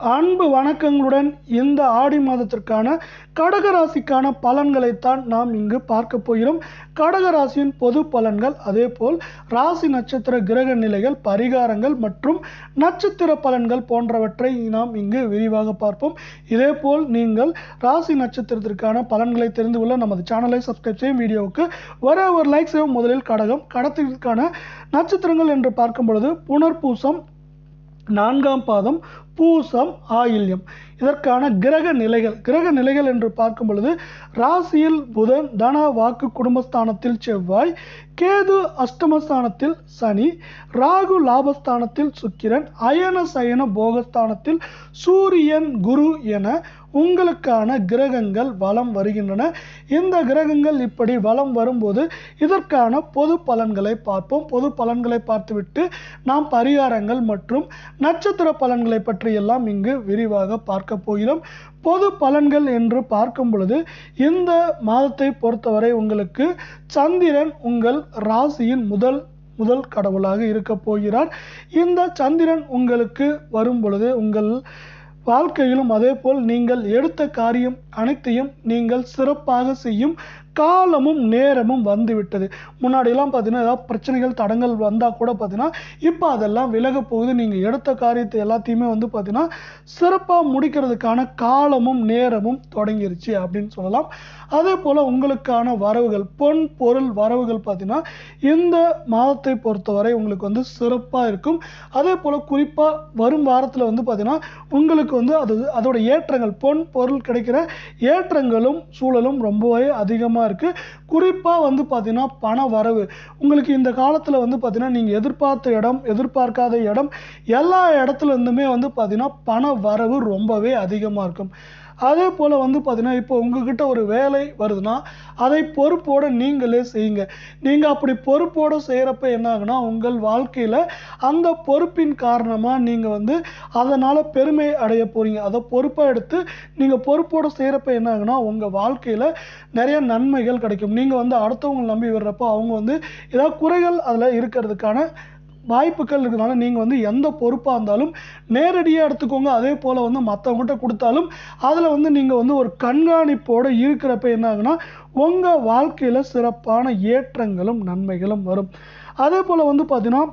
அன்பு வணக்கங்களுடன் இந்த ஆடி மாதத்திற்கான கடகராசிக்கான பலன்களைத்தான் நாம் இங்கு பார்க்க போகிறோம். கடகராசியின் பொது பலன்கள் அதேபோல் ராசி நட்சத்திர கிரக நிலைகள் பரிகாரங்கள் மற்றும் நட்சத்திர பலன்கள் போன்றவற்றை நாம் இங்கு விரிவாக பார்ப்போம். இதேபோல் நீங்கள் ராசி நட்சத்திரத்திற்கான பலன்களை தெரிந்து கொள்ள நமது சேனலை சப்ஸ்கிரைப் செய்யும் வீடியோவுக்கு வர ஒரு லைக் செய்யும் முதலில் கடகம் கடத்திற்கான நட்சத்திரங்கள் என்று பார்க்கும் பொழுது புனர்பூசம் நான்காம் பாதம் பூசம் ஆயில்யம். இதற்கான கிரக நிலைகள். கிரக நிலைகள் என்று பார்க்கும் பொழுது ராசியில் புதன் தன வாக்கு குடும்பஸ்தானத்தில் செவ்வாய் கேது அஷ்டமஸ்தானத்தில் சனி ராகு லாபஸ்தானத்தில் சுக்கிரன் அயன சயன போகஸ்தானத்தில் சூரியன் குரு என உங்களுக்கான கிரகங்கள் வலம் வருகின்றன. இந்த கிரகங்கள் இப்படி வலம் வரும்போது இதற்கான பொது பலன்களை பார்ப்போம். பொது பலன்களை பார்த்துவிட்டு நாம் பரிகாரங்கள் மற்றும் நட்சத்திர பலன்களை பற்றியெல்லாம் இங்கு விரிவாக பார்க்க போகிறோம். பொது பலன்கள் என்று பார்க்கும் பொழுது இந்த மாதத்தை பொறுத்தவரை உங்களுக்கு சந்திரன் உங்கள் ராசியின் முதல் முதல் கடவுளாக இருக்க போகிறார். இந்த சந்திரன் உங்களுக்கு வரும் பொழுது உங்கள் வாழ்க்கையிலும் அதேபோல் நீங்கள் எடுத்த காரியம் அனைத்தையும் நீங்கள் சிறப்பாக செய்யும் காலமும் நேரமும் வந்துவிட்டது. முன்னாடியெல்லாம் பார்த்தீங்கன்னா ஏதாவது பிரச்சனைகள் தடங்கள் வந்தால் கூட பார்த்தீங்கன்னா இப்போ அதெல்லாம் விலக போகுது. நீங்கள் எடுத்த காரியத்தை எல்லாத்தையுமே வந்து பார்த்தீங்கன்னா சிறப்பாக முடிக்கிறதுக்கான காலமும் நேரமும் தொடங்கிருச்சு அப்படின்னு சொல்லலாம். அதே போல் உங்களுக்கான வரவுகள் பொன் பொருள் வரவுகள் பார்த்தீங்கன்னா இந்த மாதத்தை பொறுத்தவரை உங்களுக்கு வந்து சிறப்பாக இருக்கும். அதே போல் குறிப்பாக வரும் வாரத்தில் வந்து பார்த்தீங்கன்னா உங்களுக்கு வந்து அது அதோட ஏற்றங்கள் பொன் பொருள் கிடைக்கிற ஏற்றங்களும் சூழலும் ரொம்பவே அதிகமாக இருக்குது குறிப்பாக வந்து பார்த்தீங்கன்னா பண வரவு. உங்களுக்கு இந்த காலத்தில் வந்து பார்த்திங்கன்னா நீங்கள் எதிர்பார்த்த இடம் எதிர்பார்க்காத இடம் எல்லா இடத்துலருந்துமே வந்து பார்த்திங்கன்னா பண வரவு ரொம்பவே அதிகமாக இருக்கும். அதே போல் வந்து பார்த்திங்கன்னா இப்போ உங்ககிட்ட ஒரு வேலை வருதுன்னா அதை பொறுப்போடு நீங்களே செய்யுங்க. நீங்கள் அப்படி பொறுப்போடு செய்கிறப்ப என்ன ஆகுனா உங்கள் வாழ்க்கையில் அந்த பொறுப்பின் காரணமாக நீங்கள் வந்து அதனால் பெருமை அடைய போகிறீங்க அதை பொறுப்பாக எடுத்து நீங்கள் பொறுப்போடு செய்கிறப்ப என்ன ஆகுனா உங்கள் வாழ்க்கையில் நிறைய நன்மைகள் கிடைக்கும். நீங்கள் வந்து அடுத்தவங்களை நம்பி விடுறப்போ அவங்க வந்து ஏதாவது குறைகள் அதில் இருக்கிறதுக்கான வாய்ப்புகள் இருக்கிறதுனால நீங்கள் வந்து எந்த பொறுப்பாக இருந்தாலும் நேரடியாக எடுத்துக்கோங்க. அதே போல் வந்து மற்றவங்ககிட்ட கொடுத்தாலும் அதில் வந்து நீங்கள் வந்து ஒரு கண்காணிப்போடு இருக்கிறப்ப என்ன ஆகுனா உங்கள் வாழ்க்கையில் சிறப்பான ஏற்றங்களும் நன்மைகளும் வரும். அதே போல் வந்து பார்த்தீங்கன்னா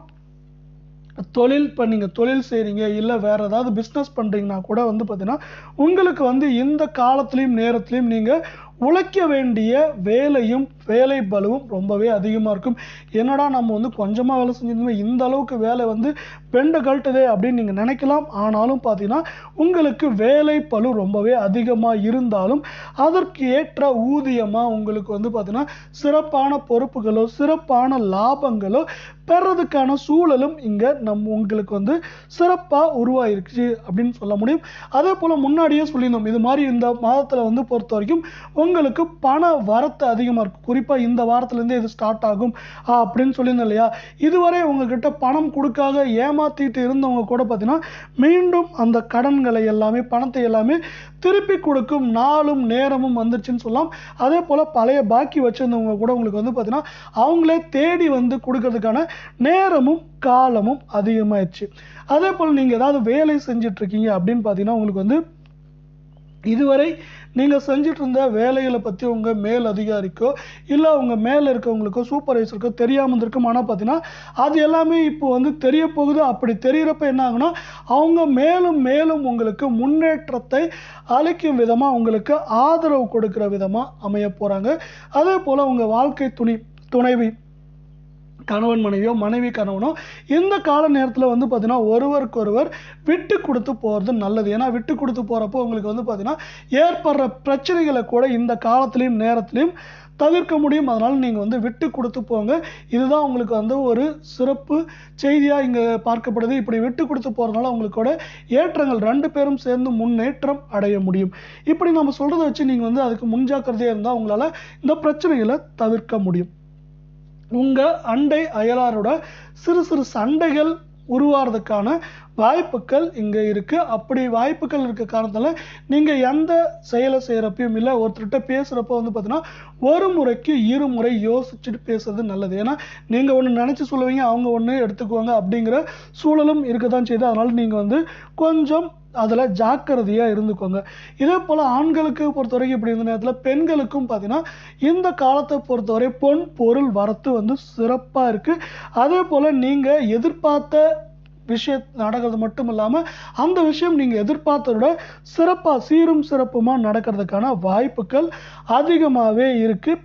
தொழில் இப்போ நீங்கள் தொழில் செய்கிறீங்க இல்லை வேறு ஏதாவது பிஸ்னஸ் பண்ணுறீங்கன்னா கூட வந்து பார்த்தீங்கன்னா உங்களுக்கு வந்து இந்த காலத்துலேயும் நேரத்துலையும் நீங்கள் உழைக்க வேண்டிய வேலையும் வேலை பலுவும் ரொம்பவே அதிகமாக இருக்கும். என்னடா நம்ம வந்து கொஞ்சமாக வேலை செஞ்சிருந்தோமே இந்த அளவுக்கு வேலை வந்து பெண்டை கழட்டுதே அப்படின்னு நீங்கள் நினைக்கலாம். ஆனாலும் பார்த்தீங்கன்னா உங்களுக்கு வேலை பளு ரொம்பவே அதிகமாக இருந்தாலும் அதற்கு ஏற்ற ஊதியமாக உங்களுக்கு வந்து பார்த்தீங்கன்னா சிறப்பான பொறுப்புகளோ சிறப்பான லாபங்களோ பெறதுக்கான சூழலும் இங்கே நம் உங்களுக்கு வந்து சிறப்பாக உருவாயிருச்சு அப்படின்னு சொல்ல முடியும். அதே போல் முன்னாடியே சொல்லியிருந்தோம் இது மாதிரி இந்த மாதத்தில் வந்து பொறுத்த வரைக்கும் உங்களுக்கு பண வரத்து அதிகமாக இருக்கும் குறிப்பாக இந்த வாரத்துலேருந்தே இது ஸ்டார்ட் ஆகும். அப்படின்னு சொல்லியிருந்தோம் இல்லையா? இதுவரை உங்ககிட்ட பணம் கொடுக்காத ஏமாற்றிட்டு இருந்தவங்க கூட பார்த்தீங்கன்னா மீண்டும் அந்த கடன்களை எல்லாமே பணத்தை எல்லாமே திருப்பி கொடுக்கும் நாளும் நேரமும் வந்துருச்சுன்னு சொல்லலாம். அதே போல் பழைய பாக்கி வச்சுருந்தவங்க கூட உங்களுக்கு வந்து பார்த்தீங்கன்னா அவங்களே தேடி வந்து கொடுக்கறதுக்கான நேரமும் காலமும் அதிகமாகிடுச்சு அதே போல் நீங்கள் ஏதாவது வேலை செஞ்சிட்ருக்கீங்க அப்படின்னு பார்த்தீங்கன்னா உங்களுக்கு வந்து இதுவரை நீங்கள் செஞ்சுட்டு இருந்த வேலைகளை பற்றி உங்கள் மேல் அதிகாரிக்கோ இல்லை உங்கள் மேலே இருக்கவங்களுக்கோ சூப்பர்வைசருக்கோ தெரியாமல் இருந்திருக்கும். ஆனால் பார்த்தீங்கன்னா அது எல்லாமே இப்போ வந்து தெரிய போகுது. அப்படி தெரிகிறப்ப என்ன ஆகுனா அவங்க மேலும் மேலும் உங்களுக்கு முன்னேற்றத்தை அளிக்கும் விதமாக உங்களுக்கு ஆதரவு கொடுக்குற விதமாக அமைய போகிறாங்க அதே போல் உங்கள் வாழ்க்கை துணி துணைவி கணவன் மனைவியோ மனைவி கணவனோ இந்த கால நேரத்தில் வந்து பார்த்தீங்கன்னா ஒருவருக்கொருவர் விட்டு கொடுத்து போகிறது நல்லது. ஏன்னா விட்டு கொடுத்து போகிறப்போ உங்களுக்கு வந்து பார்த்தீங்கன்னா ஏற்படுற பிரச்சனைகளை கூட இந்த காலத்துலேயும் நேரத்துலையும் தவிர்க்க முடியும். அதனால் நீங்கள் வந்து விட்டு கொடுத்து போங்க. இதுதான் உங்களுக்கு வந்து ஒரு சிறப்பு செய்தியாக இங்கே பார்க்கப்படுது. இப்படி விட்டு கொடுத்து போகிறதுனால உங்களுக்கோட ஏற்றங்கள் ரெண்டு பேரும் சேர்ந்து முன்னேற்றம் அடைய முடியும். இப்படி நம்ம சொல்கிறத வச்சு நீங்கள் வந்து அதுக்கு முன்ஜாக்கிரதையாக இருந்தால் உங்களால் இந்த பிரச்சனைகளை தவிர்க்க முடியும். உங்கள் அண்டை அயலாரோட சிறு சிறு சண்டைகள் உருவாகிறதுக்கான வாய்ப்புகள் இங்கே இருக்குது அப்படி வாய்ப்புகள் இருக்க காரணத்தால் நீங்கள் எந்த செயலை செய்கிறப்பையும் இல்லை ஒருத்தர்கிட்ட பேசுகிறப்ப வந்து பார்த்தீங்கன்னா ஒரு முறைக்கு இரு முறை யோசிச்சுட்டு பேசுறது நல்லது. ஏன்னா நீங்கள் ஒன்று நினச்சி சொல்லுவீங்க அவங்க ஒன்று எடுத்துக்குவாங்க அப்படிங்கிற சூழலும் இருக்க தான் செய்யுது. அதனால் நீங்கள் வந்து கொஞ்சம் அதில் ஜாக்கிரதையாக இருந்துக்கோங்க. இதே போல் ஆண்களுக்கு பொறுத்த வரைக்கும் இப்படி இருந்த நேரத்தில் பெண்களுக்கும் பார்த்தீங்கன்னா இந்த காலத்தை பொறுத்தவரை பொன் பொருள் வரத்து வந்து சிறப்பாக இருக்குது அதே போல் நீங்கள் எதிர்பார்த்த விஷயம் நடக்கிறது மட்டும் இல்லாமல் அந்த விஷயம் நீங்கள் எதிர்பார்த்ததோட சிறப்பாக சீரும் சிறப்புமாக நடக்கிறதுக்கான வாய்ப்புகள் அதிகமாகவே இருக்குது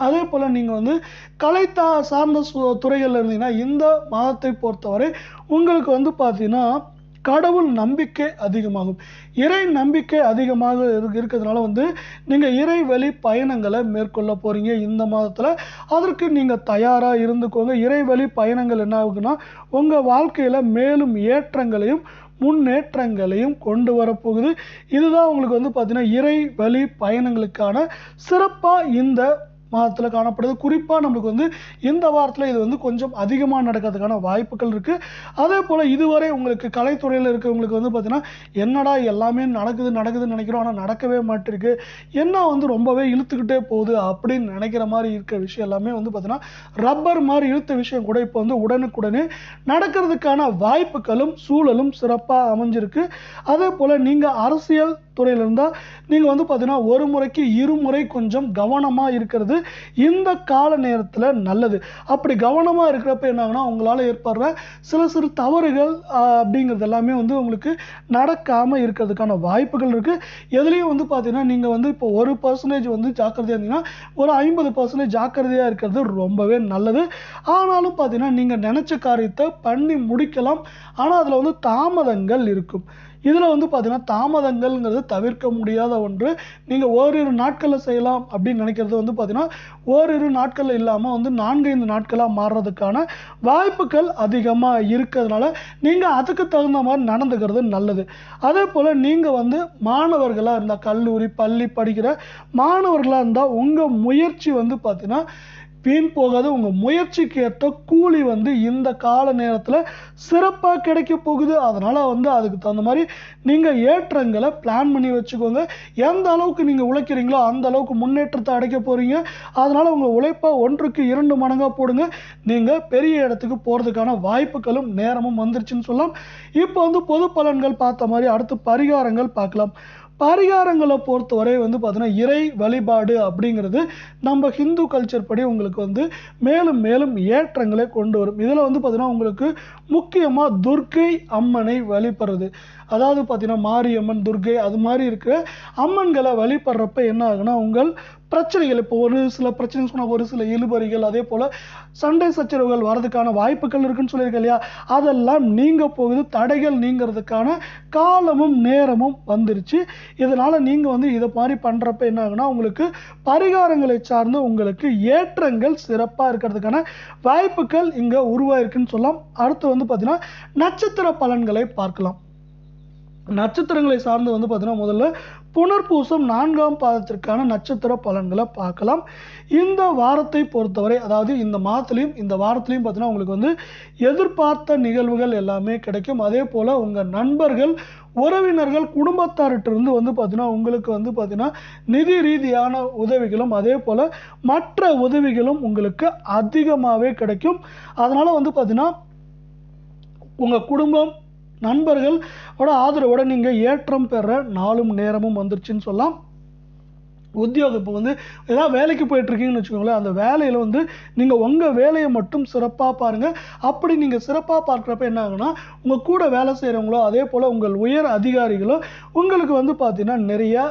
அதே போல் நீங்கள் வந்து கலை தா சார்ந்த சு- துறைகள்ல இருந்தீங்கன்னா இந்த மாதத்தை பொறுத்தவரை உங்களுக்கு வந்து பார்த்தீங்கன்னா கடவுள் நம்பிக்கை அதிகமாகும். இறை நம்பிக்கை அதிகமாக இருக்கிறதுனால வந்து நீங்கள் இறை வழி பயணங்களை மேற்கொள்ள போகிறீங்க இந்த மாதத்தில். அதற்கு நீங்கள் தயாராக இருந்துக்கோங்க. இறை வழி பயணங்கள் என்ன ஆகுதுன்னா உங்கள் வாழ்க்கையில் மேலும் ஏற்றங்களையும் முன்னேற்றங்களையும் கொண்டு வரப்போகுது. இதுதான் உங்களுக்கு வந்து பார்த்திங்கன்னா இறை வழி பயணங்களுக்கான சிறப்பாக இந்த மாதத்தில் காணப்படுது. குறிப்பாக நம்மளுக்கு வந்து இந்த வாரத்தில் இது வந்து கொஞ்சம் அதிகமாக நடக்கிறதுக்கான வாய்ப்புகள் இருக்குது அதே போல் இதுவரை உங்களுக்கு கலைத்துறையில் இருக்கிறவங்களுக்கு வந்து பார்த்திங்கன்னா என்னடா எல்லாமே நடக்குது நடக்குதுன்னு நினைக்கிறோம். ஆனால் நடக்கவே மாட்டிருக்கு. என்ன வந்து ரொம்பவே இழுத்துக்கிட்டே போகுது அப்படின்னு நினைக்கிற மாதிரி இருக்கிற விஷயம் எல்லாமே வந்து பார்த்திங்கன்னா ரப்பர் மாதிரி இழுத்த விஷயம் கூட இப்போ வந்து உடனுக்குடனே நடக்கிறதுக்கான வாய்ப்புகளும் சூழலும் சிறப்பாக அமைஞ்சிருக்கு. அதே போல் நீங்கள் அரசியல் துறையில் இருந்தால் நீங்கள் வந்து பார்த்தீங்கன்னா ஒரு முறைக்கு இருமுறை கொஞ்சம் கவனமாக இருக்கிறது இந்த கால நேரத்தில் நல்லது. அப்படி கவனமாக இருக்கிறப்ப என்ன உங்களால் ஏற்படுற சில சிறு தவறுகள் அப்படிங்கிறது எல்லாமே வந்து உங்களுக்கு நடக்காமல் இருக்கிறதுக்கான வாய்ப்புகள் இருக்குது எதுலேயும் வந்து பார்த்தீங்கன்னா நீங்கள் வந்து இப்போ ஒரு பர்சன்டேஜ் வந்து ஜாக்கிரதையாக இருந்தீங்கன்னா ஒரு ஐம்பது பர்சன்டேஜ் ஜாக்கிரதையாக இருக்கிறது ரொம்பவே நல்லது. ஆனாலும் பார்த்தீங்கன்னா நீங்கள் நினச்ச காரியத்தை பண்ணி முடிக்கலாம். ஆனால் அதில் வந்து தாமதங்கள் இருக்கும். இதில் வந்து பார்த்திங்கன்னா தாமதங்கள்ங்கிறது தவிர்க்க முடியாத ஒன்று. நீங்கள் ஓரிரு நாட்களில் செய்யலாம் அப்படின்னு நினைக்கிறது வந்து பார்த்திங்கன்னா ஓரிரு நாட்கள் இல்லாமல் வந்து நான்கைந்து நாட்களாக மாறுறதுக்கான வாய்ப்புகள் அதிகமாக இருக்கிறதுனால நீங்கள் அதுக்கு தகுந்த மாதிரி நடந்துக்கிறது நல்லது. அதே போல் நீங்கள் வந்து மாணவர்களாக இருந்தால் கல்லூரி பள்ளி படிக்கிற மாணவர்களாக இருந்தால் உங்கள் முயற்சி வந்து பார்த்திங்கன்னா வீண் போகாது உங்கள் முயற்சிக்கு ஏற்ற கூலி வந்து இந்த கால நேரத்தில் சிறப்பாக கிடைக்க போகுது. அதனால் வந்து அதுக்கு தகுந்த மாதிரி நீங்கள் ஏற்றங்களை பிளான் பண்ணி வச்சுக்கோங்க. எந்த அளவுக்கு நீங்கள் உழைக்கிறீங்களோ அந்த அளவுக்கு முன்னேற்றத்தை அடைக்க போகிறீங்க அதனால் உங்கள் உழைப்பை ஒன்றுக்கு இரண்டு மடங்காக போடுங்க. நீங்கள் பெரிய இடத்துக்கு போகிறதுக்கான வாய்ப்புகளும் நேரமும் வந்துருச்சுன்னு சொல்லலாம். இப்போ வந்து பொது பலன்கள் பார்த்த மாதிரி அடுத்து பரிகாரங்கள் பார்க்கலாம். பரிகாரங்களை பொறுத்தவரை வந்து பார்த்தீங்கன்னா இறை வழிபாடு அப்படிங்கிறது நம்ம ஹிந்து கல்ச்சர் படி உங்களுக்கு வந்து மேலும் மேலும் ஏற்றங்களை கொண்டு வரும். இதில் வந்து பார்த்தீங்கன்னா உங்களுக்கு முக்கியமாக துர்க்கை அம்மனை வழிபடுறது. அதாவது பார்த்தீங்கன்னா மாரியம்மன் துர்க்கை அது மாதிரி இருக்கிற அம்மன்களை வழிபடுறப்ப என்ன ஆகுனா உங்கள் பிரச்சனைகள். இப்போ ஒரு சில பிரச்சனை சொன்னால் ஒரு சில இழுபறிகள் அதே போல் சண்டை சச்சரவுகள் வரதுக்கான வாய்ப்புகள் இருக்குன்னு சொல்லியிருக்கேன் இல்லையா? அதெல்லாம் நீங்க போகுது தடைகள் நீங்கிறதுக்கான காலமும் நேரமும் வந்துருச்சு. இதனால் நீங்கள் வந்து இதை மாதிரி பண்ணுறப்ப என்ன ஆகுனா உங்களுக்கு பரிகாரங்களை சார்ந்து உங்களுக்கு ஏற்றங்கள் சிறப்பாக இருக்கிறதுக்கான வாய்ப்புகள் இங்கே உருவாயிருக்குன்னு சொல்லலாம். அடுத்து வந்து பார்த்தீங்கன்னா நட்சத்திர பலன்களை பார்க்கலாம். நட்சத்திரங்களை சார்ந்து வந்து பார்த்தீங்கன்னா முதல்ல புனர்பூசம் நான்காம் பாதத்திற்கான நட்சத்திர பலன்களை பார்க்கலாம். இந்த வாரத்தை பொறுத்தவரை அதாவது இந்த மாதத்துலையும் இந்த வாரத்துலேயும் பார்த்தீங்கன்னா உங்களுக்கு வந்து எதிர்பார்த்த நிகழ்வுகள் எல்லாமே கிடைக்கும். அதே போல் உங்கள் நண்பர்கள் உறவினர்கள் குடும்பத்தார்கிட்டிருந்து வந்து பார்த்தீங்கன்னா உங்களுக்கு வந்து பார்த்தீங்கன்னா நிதி ரீதியான உதவிகளும் அதே போல் மற்ற உதவிகளும் உங்களுக்கு அதிகமாகவே கிடைக்கும். அதனால் வந்து பார்த்தீங்கன்னா உங்கள் குடும்பம் நண்பர்களோட ஆதரவோட நீங்கள் ஏற்றம் பெற நாளும் நேரமும் வந்துருச்சுன்னு சொல்லலாம். உத்தியோகம் இப்போ வந்து ஏதாவது வேலைக்கு போயிட்டுருக்கீங்கன்னு வச்சுக்கோங்களேன் அந்த வேலையில் வந்து நீங்கள் உங்கள் வேலையை மட்டும் சிறப்பாக பாருங்கள் அப்படி நீங்கள் சிறப்பாக பார்க்குறப்ப என்ன ஆகுனா உங்கள் கூட வேலை செய்கிறவங்களோ அதே போல் உங்கள் உயர் அதிகாரிகளோ உங்களுக்கு வந்து பார்த்தீங்கன்னா நிறையா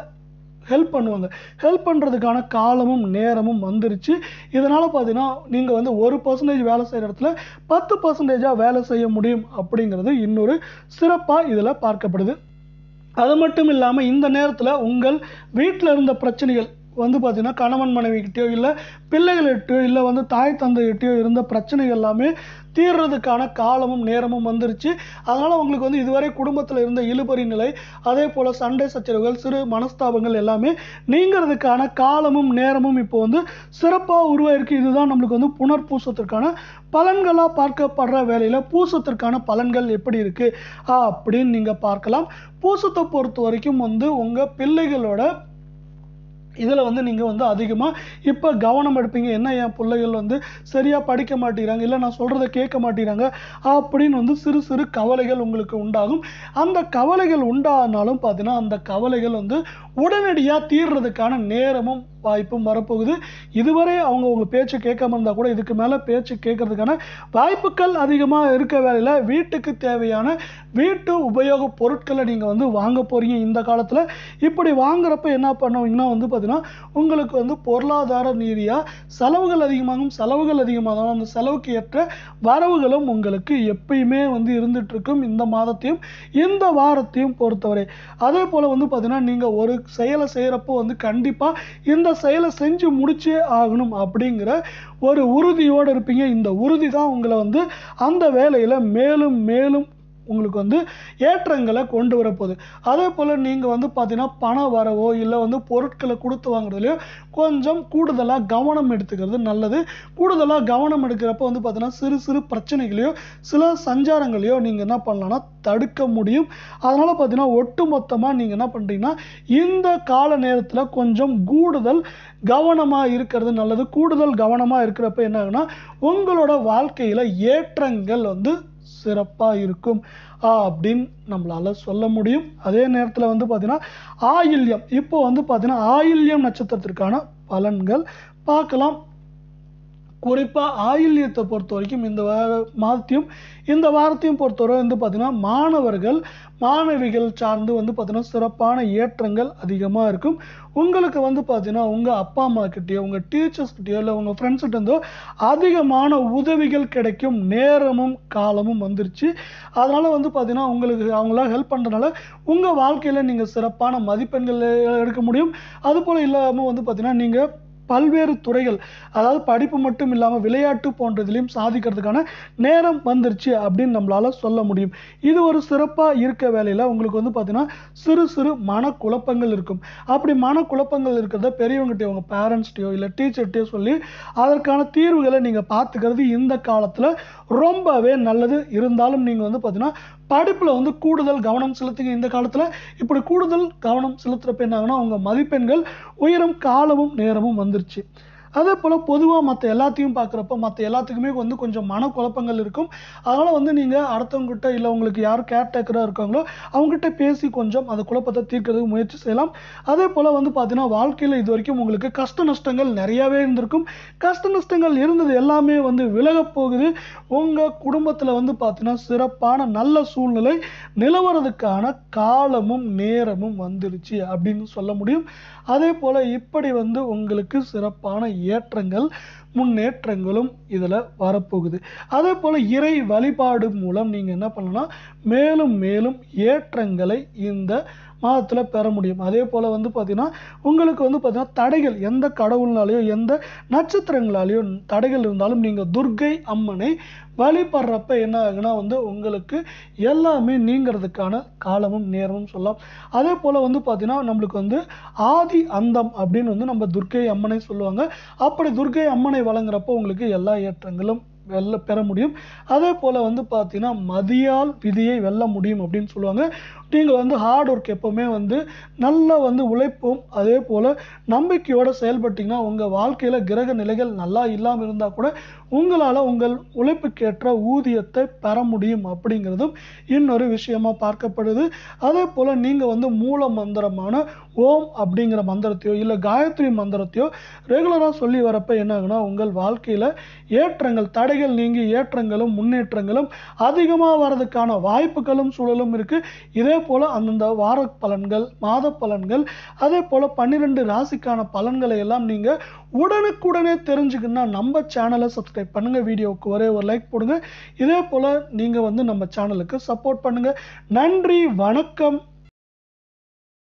ஹெல்ப் பண்ணுவாங்க. ஹெல்ப் பண்ணுறதுக்கான காலமும் நேரமும் வந்துருச்சு. இதனால் பார்த்தீங்கன்னா நீங்கள் வந்து ஒரு பர்சன்டேஜ் வேலை செய்கிற இடத்துல பத்து பர்சன்டேஜாக வேலை செய்ய முடியும் அப்படிங்கிறது இன்னொரு சிறப்பாக இதில் பார்க்கப்படுது. அது மட்டும் இல்லாமல் இந்த நேரத்தில் உங்கள் வீட்டில் இருந்த பிரச்சனைகள் வந்து பார்த்திங்கன்னா கணவன் மனைவிக்கிட்டயோ இல்லை பிள்ளைகள்கிட்டயோ இல்லை வந்து தாய் தந்தைகிட்டயோ இருந்த பிரச்சனைகள் எல்லாமே தீர்றதுக்கான காலமும் நேரமும் வந்துருச்சு. அதனால் உங்களுக்கு வந்து இதுவரை குடும்பத்தில் இருந்த இழுபறி நிலை அதே போல் சண்டை சச்சரவுகள் சிறு மனஸ்தாபங்கள் எல்லாமே நீங்கிறதுக்கான காலமும் நேரமும் இப்போ வந்து சிறப்பாக உருவாயிருக்கு. இதுதான் நம்மளுக்கு வந்து புனர்பூசத்திற்கான பலன்களாக பார்க்கப்படுற வேலையில் பூசத்திற்கான பலன்கள் எப்படி இருக்குது அப்படின்னு நீங்கள் பார்க்கலாம். பூசத்தை பொறுத்த வரைக்கும் வந்து உங்கள் பிள்ளைகளோட இதில் வந்து நீங்கள் வந்து அதிகமாக இப்போ கவனம் எடுப்பீங்க. என்ன என் பிள்ளைகள் வந்து சரியாக படிக்க மாட்டேங்கிறாங்க இல்லை நான் சொல்கிறத கேட்க மாட்டேங்கிறாங்க அப்படின்னு வந்து சிறு சிறு கவலைகள் உங்களுக்கு உண்டாகும். அந்த கவலைகள் உண்டானாலும் பார்த்தீங்கன்னா அந்த கவலைகள் வந்து உடனடியாக தீர்றதுக்கான நேரமும் வாய்ப்பும் வரப்போகுது. இதுவரை அவங்க உங்க பேச்சு கேட்காம இருந்தால் கூட இதுக்கு மேலே பேச்சு கேட்கறதுக்கான வாய்ப்புகள் அதிகமாக இருக்க வேலையில் வீட்டுக்கு தேவையான வீட்டு உபயோக பொருட்களை நீங்கள் வந்து வாங்க போறீங்க. இந்த காலத்தில் இப்படி வாங்குறப்ப என்ன பண்ணுவீங்கன்னா வந்து பார்த்தீங்கன்னா உங்களுக்கு வந்து பொருளாதார ரீதியாக செலவுகள் அதிகமாகும் செலவுகள் அதிகமாகும். அந்த செலவுக்கு ஏற்ற வரவுகளும் உங்களுக்கு எப்பயுமே வந்து இருந்துகிட்ருக்கும் இந்த மாதத்தையும் இந்த வாரத்தையும் பொறுத்தவரை. அதே போல் வந்து பார்த்தீங்கன்னா நீங்கள் ஒரு செயலை செய்கிறப்போ வந்து கண்டிப்பாக இந்த செயலை செஞ்சு முடிச்சே ஆகணும் அப்படிங்கிற ஒரு உறுதியோடு இருப்பீங்க. இந்த உறுதி தான் உங்களை வந்து அந்த வேலையில் மேலும் மேலும் உங்களுக்கு வந்து ஏற்றங்களை கொண்டு வரப்போகுது. அதே போல் நீங்கள் வந்து பார்த்தீங்கன்னா பண வரவோ இல்லை வந்து பொருட்களை கொடுத்து வாங்குறதுலையோ கொஞ்சம் கூடுதலாக கவனம் எடுத்துக்கிறது நல்லது. கூடுதலாக கவனம் எடுக்கிறப்ப வந்து பார்த்தீங்கன்னா சிறு சிறு பிரச்சனைகளையோ சில சஞ்சாரங்களையோ நீங்கள் என்ன பண்ணலான்னா தடுக்க முடியும். அதனால் பார்த்தீங்கன்னா ஒட்டு மொத்தமாக நீங்கள் என்ன பண்ணுறீங்கன்னா இந்த கால நேரத்தில் கொஞ்சம் கூடுதல் கவனமாக இருக்கிறது நல்லது. கூடுதல் கவனமாக இருக்கிறப்ப என்ன ஆகுனா உங்களோட வாழ்க்கையில் ஏற்றங்கள் வந்து சிறப்பாக இருக்கும். அப்படின்னு நம்மளால சொல்ல முடியும். அதே நேரத்தில் வந்து பார்த்தீங்கன்னா ஆயில்யம். இப்போ வந்து பார்த்தீங்கன்னா ஆயில்யம் நட்சத்திரத்திற்கான பலன்கள் பார்க்கலாம். குறிப்பாக ஆயில்யத்தை பொறுத்த வரைக்கும் இந்த வார மாதத்தையும் இந்த வாரத்தையும் பொறுத்தவரை வந்து பார்த்தீங்கன்னா மாணவர்கள் மாணவிகள் சார்ந்து வந்து பார்த்திங்கன்னா சிறப்பான ஏற்றங்கள் அதிகமாக இருக்கும். உங்களுக்கு வந்து பார்த்திங்கன்னா உங்கள் அப்பா அம்மாக்கிட்டேயோ உங்கள் டீச்சர்ஸ்கிட்டயோ இல்லை உங்கள் ஃப்ரெண்ட்ஸ்கிட்டேருந்தோ அதிகமான உதவிகள் கிடைக்கும் நேரமும் காலமும் வந்துருச்சு. அதனால் வந்து பார்த்திங்கன்னா உங்களுக்கு அவங்களாம் ஹெல்ப் பண்ணுறதுனால உங்கள் வாழ்க்கையில் நீங்கள் சிறப்பான மதிப்பெண்கள் எடுக்க முடியும். அதுபோல் இல்லாமல் வந்து பார்த்திங்கன்னா நீங்கள் பல்வேறு துறைகள் அதாவது படிப்பு மட்டும் இல்லாமல் விளையாட்டு போன்றதிலையும் சாதிக்கிறதுக்கான நேரம் வந்துருச்சு அப்படின்னு நம்மளால் சொல்ல முடியும். இது ஒரு சிறப்பாக இருக்க வேலையில் உங்களுக்கு வந்து பார்த்தீங்கன்னா சிறு சிறு மனக்குழப்பங்கள் இருக்கும். அப்படி மனக்குழப்பங்கள் இருக்கிறத பெரியவங்ககிட்டயோ உங்கள் பேரண்ட்ஸ்டையோ இல்லை டீச்சர்கிட்டயோ சொல்லி அதற்கான தீர்வுகளை நீங்கள் பார்த்துக்கிறது இந்த காலத்தில் ரொம்பவே நல்லது. இருந்தாலும் நீங்கள் வந்து பார்த்தீங்கன்னா படிப்பில் வந்து கூடுதல் கவனம் செலுத்துங்க. இந்த காலத்தில் இப்படி கூடுதல் கவனம் செலுத்துகிறப்ப என்னாகனா அவங்க மதிப்பெண்கள் உயரும் காலமும் நேரமும் வந்துருச்சு. அதே போல் பொதுவாக மற்ற எல்லாத்தையும் பார்க்குறப்ப மற்ற எல்லாத்துக்குமே வந்து கொஞ்சம் மனக்குழப்பங்கள் இருக்கும். அதனால் வந்து நீங்கள் அடுத்தவங்ககிட்ட இல்லை உங்களுக்கு யார் கேர்டேக்கராக இருக்காங்களோ அவங்ககிட்ட பேசி கொஞ்சம் அந்த குழப்பத்தை தீர்க்கிறதுக்கு முயற்சி செய்யலாம். அதே போல் வந்து பார்த்தீங்கன்னா வாழ்க்கையில் இது வரைக்கும் உங்களுக்கு கஷ்ட நஷ்டங்கள் நிறையாவே இருந்திருக்கும். கஷ்ட நஷ்டங்கள் இருந்தது எல்லாமே வந்து விலகப் போகுது. உங்கள் குடும்பத்தில் வந்து பார்த்தீங்கன்னா சிறப்பான நல்ல சூழ்நிலை நிலவரதுக்கான காலமும் நேரமும் வந்துருச்சு அப்படின்னு சொல்ல முடியும். அதே போல் இப்படி வந்து உங்களுக்கு சிறப்பான ஏற்றங்கள் முன்னேற்றங்களும் இதில் வரப்போகுது. அதே போல் இறை வழிபாடு மூலம் நீங்கள் என்ன பண்ணலாம் மேலும் மேலும் ஏற்றங்களை இந்த மாதத்தில் பெற முடியும். அதே போல் வந்து பார்த்தீங்கன்னா உங்களுக்கு வந்து பார்த்திங்கன்னா தடைகள் எந்த கடவுள்னாலேயோ எந்த நட்சத்திரங்களாலேயோ தடைகள் இருந்தாலும் நீங்கள் துர்க்கை அம்மனை வழிபடுறப்ப என்ன ஆகுனா வந்து உங்களுக்கு எல்லாமே நீங்கிறதுக்கான காலமும் நேரமும் சொல்லலாம். அதே போல் வந்து பார்த்தீங்கன்னா நம்மளுக்கு வந்து ஆதி அந்தம் அப்படின்னு வந்து நம்ம துர்க்கை அம்மனை சொல்லுவாங்க. அப்படி துர்க்கை அம்மனை வழங்குறப்போ உங்களுக்கு எல்லா ஏற்றங்களும் வெல்ல பெற முடியும். அதே போல் வந்து பார்த்தீங்கன்னா மதியால் விதியை வெல்ல முடியும் அப்படின்னு சொல்லுவாங்க. நீங்கள் வந்து ஹார்ட் ஒர்க் எப்போவுமே வந்து நல்லா வந்து உழைப்பும். அதே போல் நம்பிக்கையோடு செயல்பட்டிங்கன்னா உங்கள் வாழ்க்கையில் கிரக நிலைகள் நல்லா இல்லாமல் இருந்தால் கூட உங்களால் உங்கள் உழைப்புக்கேற்ற ஊதியத்தை பெற முடியும் அப்படிங்கிறதும் இன்னொரு விஷயமா பார்க்கப்படுது. அதே போல் நீங்கள் வந்து மூல மந்திரமான ஓம் அப்படிங்கிற மந்திரத்தையோ இல்லை காயத்ரி மந்திரத்தையோ ரெகுலராக சொல்லி வரப்போ என்ன ஆகுனா உங்கள் வாழ்க்கையில் ஏற்றங்கள் தடைகள் நீங்கி ஏற்றங்களும் முன்னேற்றங்களும் அதிகமாக வர்றதுக்கான வாய்ப்புகளும் சூழலும் இருக்குது இதே போல் அந்தந்த வார பலன்கள் மாத பலன்கள் அதே போல் பன்னிரெண்டு ராசிக்கான பலன்களை எல்லாம் நீங்கள் உடனுக்குடனே தெரிஞ்சுக்கணும்னா நம்ம சேனலை சப்ஸ்கிரைப் பண்ணுங்கள் வீடியோவுக்கு ஒரே ஒரு லைக் போடுங்க. இதே போல் நீங்கள் வந்து நம்ம சேனலுக்கு சப்போர்ட் பண்ணுங்கள் நன்றி வணக்கம்.